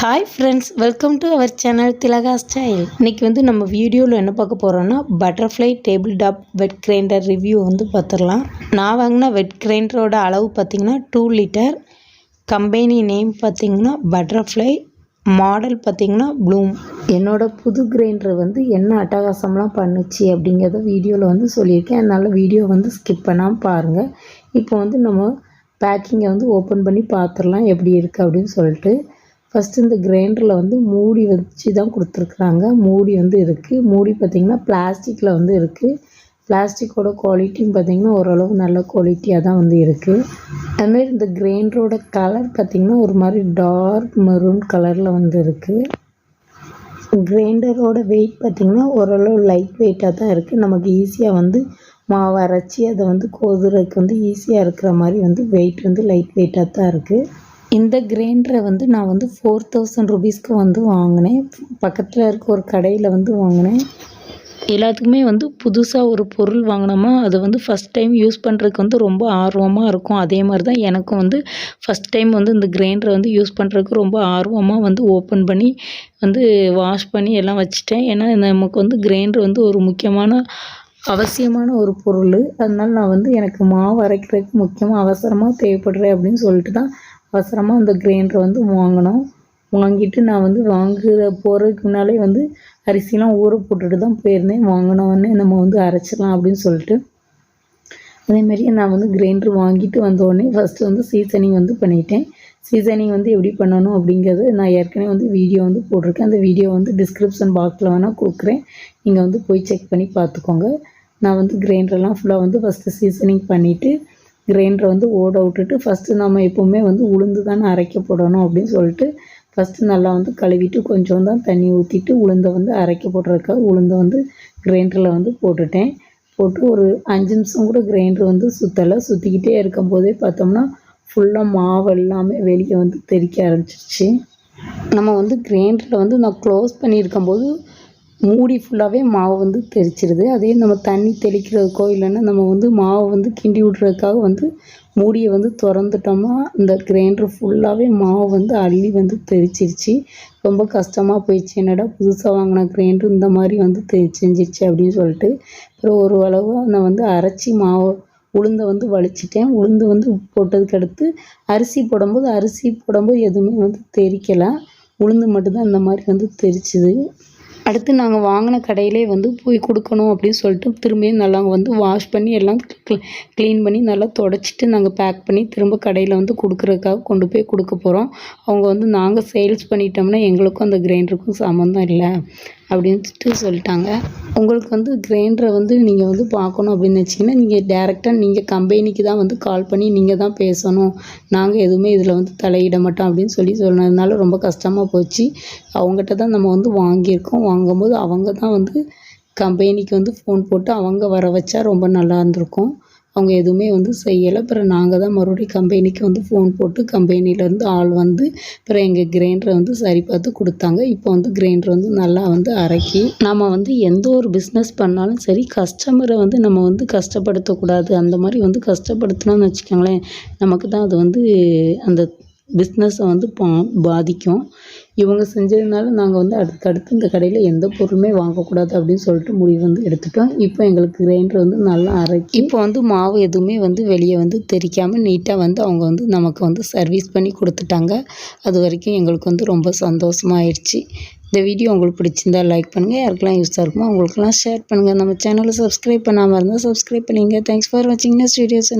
Hi friends welcome to our channel Thilaga style இன்றைக்கி வந்து நம்ம வீடியோவில் என்ன பார்க்க போகிறோன்னா butterfly table top wet grinder review வந்து பார்த்துடலாம். நான் வாங்கின வெட் கிரைண்டரோட அளவு பார்த்திங்கன்னா டூ லிட்டர் கம்பெனி நேம் பார்த்திங்கன்னா பட்டர்ஃப்ளை மாடல் பார்த்திங்கன்னா ப்ளூம் என்னோடய புது கிரைண்டர் வந்து என்ன அட்டகாசம்லாம் பண்ணுச்சு அப்படிங்கிறத வீடியோவில் வந்து சொல்லியிருக்கேன். அதனால் வீடியோ வந்து ஸ்கிப் பண்ணாமல் பாருங்கள் இப்போ வந்து நம்ம பேக்கிங்கை வந்து ஓப்பன் பண்ணி பார்த்துடலாம் எப்படி இருக்குது அப்படின்னு சொல்லிட்டு. ஃபஸ்ட்டு இந்த கிரைண்டரில் வந்து மூடி வச்சு தான் கொடுத்துருக்குறாங்க. மூடி வந்து இருக்குது மூடி பார்த்திங்கன்னா பிளாஸ்டிக்கில் வந்து இருக்குது பிளாஸ்டிக்கோட குவாலிட்டியும் பார்த்திங்கன்னா ஓரளவு நல்ல குவாலிட்டியாக தான் வந்து இருக்குது அதுமாரி இந்த கிரைண்டரோட கலர் பார்த்திங்கன்னா ஒரு மாதிரி டார்க் மெரூன் கலரில் வந்து இருக்குது கிரைண்டரோட வெயிட் பார்த்திங்கன்னா ஓரளவு லைட் வெயிட்டாக தான் இருக்குது நமக்கு ஈஸியாக வந்து மாவு அரைச்சி அதை வந்து கோதுறதுக்கு வந்து ஈஸியாக இருக்கிற மாதிரி வந்து வெயிட் வந்து லைட் வெயிட்டாக தான் இருக்குது இந்த கிரைண்டரை வந்து நான் வந்து ஃபோர் தௌசண்ட் ருபீஸ்க்கு வந்து வாங்கினேன். பக்கத்தில் இருக்க ஒரு கடையில் வந்து வாங்கினேன். எல்லாத்துக்குமே வந்து புதுசாக ஒரு பொருள் வாங்கினோமா அது வந்து ஃபஸ்ட் டைம் யூஸ் பண்ணுறதுக்கு வந்து ரொம்ப ஆர்வமாக இருக்கும். அதே மாதிரி தான் எனக்கும் வந்து ஃபஸ்ட் டைம் வந்து இந்த கிரைண்டரை வந்து யூஸ் பண்ணுறதுக்கு ரொம்ப ஆர்வமாக வந்து ஓப்பன் பண்ணி வந்து வாஷ் பண்ணி எல்லாம் வச்சுட்டேன். ஏன்னா நமக்கு வந்து கிரைண்டர் வந்து ஒரு முக்கியமான அவசியமான ஒரு பொருள். அதனால் நான் வந்து எனக்கு மாவு அரைக்கிறதுக்கு முக்கியமாக அவசரமாக தேவைப்படுறேன் அப்படின்னு சொல்லிட்டு தான் அவசரமாக அந்த கிரைண்டரை வந்து வாங்கினோம் வாங்கிட்டு நான் வந்து வாங்குற போகிறதுக்கு முன்னாலே வந்து அரிசிலாம் ஊற போட்டுட்டு தான் போயிருந்தேன். வாங்கினோடனே நம்ம வந்து அரைச்சிடலாம் அப்படின்னு சொல்லிட்டு. அதேமாரி நான் வந்து கிரைண்டர் வாங்கிட்டு வந்தோடனே ஃபஸ்ட்டு வந்து சீசனிங் வந்து பண்ணிட்டேன். சீசனிங் வந்து எப்படி பண்ணணும் அப்படிங்கிறது நான் ஏற்கனவே வந்து வீடியோ வந்து போட்டிருக்கேன். அந்த வீடியோ வந்து டிஸ்கிரிப்ஷன் பாக்ஸில் வேணால் கொடுக்குறேன். நீங்கள் வந்து போய் செக் பண்ணி பார்த்துக்கோங்க. நான் வந்து கிரைண்டர்லாம் ஃபுல்லாக வந்து ஃபஸ்ட்டு சீசனிங் பண்ணிவிட்டு கிரைண்டரை வந்து ஓட விட்டுட்டு ஃபஸ்ட்டு நம்ம எப்போவுமே வந்து உளுந்து தானே அரைக்க போடணும் அப்படின்னு சொல்லிட்டு ஃபஸ்ட்டு நல்லா வந்து கழுவிட்டு கொஞ்சம் தான் தண்ணி ஊற்றிட்டு உளுந்தை வந்து அரைக்க போடுறதுக்காக உளுந்தை வந்து கிரைண்டரில் வந்து போட்டுட்டேன். போட்டு ஒரு அஞ்சு நிமிஷம் கூட கிரைண்டர் வந்து சுற்றலை சுற்றிக்கிட்டே இருக்கும்போதே பார்த்தோம்னா ஃபுல்லாக மாவு எல்லாமே வெளியே வந்து தெறிக்க ஆரம்பிச்சிருச்சு. நம்ம வந்து கிரைண்டரில் வந்து நான் க்ளோஸ் பண்ணியிருக்கும்போது மூடி ஃபுல்லாகவே மாவு வந்து தெரிச்சிருது அதே நம்ம தண்ணி தெளிக்கிறதுக்கோ இல்லைன்னா நம்ம வந்து மாவை வந்து கிண்டி விட்றதுக்காக வந்து மூடியை வந்து திறந்துட்டோம்னா இந்த கிரைண்டர் ஃபுல்லாகவே மாவு வந்து அள்ளி வந்து தெரிச்சிருச்சு ரொம்ப கஷ்டமாக போயிடுச்சு. என்னடா புதுசாக வாங்கின கிரைண்டர் இந்த மாதிரி வந்து செஞ்சிருச்சு அப்படின்னு சொல்லிட்டு. அப்புறம் ஒரு அளவு நான் வந்து அரைச்சி மாவு உளுந்தை வந்து வலிச்சிட்டேன். உளுந்து வந்து போட்டதுக்கு அடுத்து அரிசி போடும்போது அரிசி போடும்போது எதுவுமே வந்து தெரிக்கலை உளுந்து மட்டும்தான் இந்த மாதிரி வந்து தெரிச்சுது அடுத்து நாங்கள் வாங்கின கடையிலே வந்து போய் கொடுக்கணும் அப்படின்னு சொல்லிட்டு திரும்பியும் நல்லா வந்து வாஷ் பண்ணி எல்லாம் க்ளீன் பண்ணி நல்லா தொடச்சிட்டு நாங்கள் பேக் பண்ணி திரும்ப கடையில் வந்து கொடுக்குறதுக்காக கொண்டு போய் கொடுக்க போகிறோம் அவங்க வந்து நாங்கள் சேல்ஸ் பண்ணிட்டோம்னா எங்களுக்கும் அந்த கிரைண்டருக்கும் சம்மந்தம் இல்லை. அப்படின்ட்டு சொல்லிட்டாங்க. உங்களுக்கு வந்து கிரைண்டரை வந்து நீங்கள் வந்து பார்க்கணும் அப்படின்னு வச்சிங்கன்னா நீங்கள் டேரெக்டாக நீங்கள் கம்பெனிக்கு தான் வந்து கால் பண்ணி நீங்கள் தான் பேசணும். நாங்கள் எதுவுமே இதில் வந்து தலையிட மாட்டோம் அப்படின்னு சொல்லி சொன்னதுனால ரொம்ப கஷ்டமாக போச்சு. அவங்ககிட்ட தான் நம்ம வந்து வாங்கியிருக்கோம். வாங்கும்போது அவங்க தான் வந்து கம்பெனிக்கு வந்து ஃபோன் போட்டு அவங்க வர வச்சா ரொம்ப நல்லா இருந்திருக்கும். அவங்க எதுவுமே வந்து செய்யலை. அப்புறம் நாங்கள் தான் மறுபடியும் கம்பெனிக்கு வந்து ஃபோன் போட்டு கம்பெனிலேருந்து ஆள் வந்து அப்புறம் எங்கள் கிரைண்டரை வந்து சரி பார்த்து கொடுத்தாங்க. இப்போ வந்து கிரைண்டர் வந்து நல்லா வந்து அரைக்கி நம்ம வந்து எந்த ஒரு பிஸ்னஸ் பண்ணாலும் சரி கஸ்டமரை வந்து நம்ம வந்து கஷ்டப்படுத்தக்கூடாது. அந்த மாதிரி வந்து கஷ்டப்படுத்தினோம்னு வச்சுக்கோங்களேன் நமக்கு தான் அது வந்து அந்த பிஸ்னஸை வந்து பா பாதிக்கும். இவங்க செஞ்சதுனால நாங்கள் வந்து அடுத்தடுத்து இந்த கடையில் எந்த பொருளுமே வாங்கக்கூடாது அப்படின்னு சொல்லிட்டு முடிவு வந்து எடுத்துட்டோம். இப்போ எங்களுக்கு கிரைண்டர் வந்து நல்லா அரைக்கி இப்போ வந்து மாவு எதுவுமே வந்து வெளியே வந்து தெரிக்காமல் நீட்டாக வந்து அவங்க வந்து நமக்கு வந்து சர்வீஸ் பண்ணி கொடுத்துட்டாங்க. அது வரைக்கும் எங்களுக்கு வந்து ரொம்ப சந்தோஷமாயிடுச்சு இந்த வீடியோ உங்களுக்கு பிடிச்சிருந்தா லைக் பண்ணுங்கள் யாருக்கெல்லாம் யூஸாக இருக்குமோ அவங்களுக்குலாம் ஷேர் பண்ணுங்கள் நம்ம சேனலை சப்ஸ்கிரைப் பண்ணாமல் இருந்தால் சப்ஸ்கிரைப் பண்ணிங்க. தேங்க்ஸ் ஃபார் வாட்சிங் நெக்ஸ்ட் வீடியோஸ்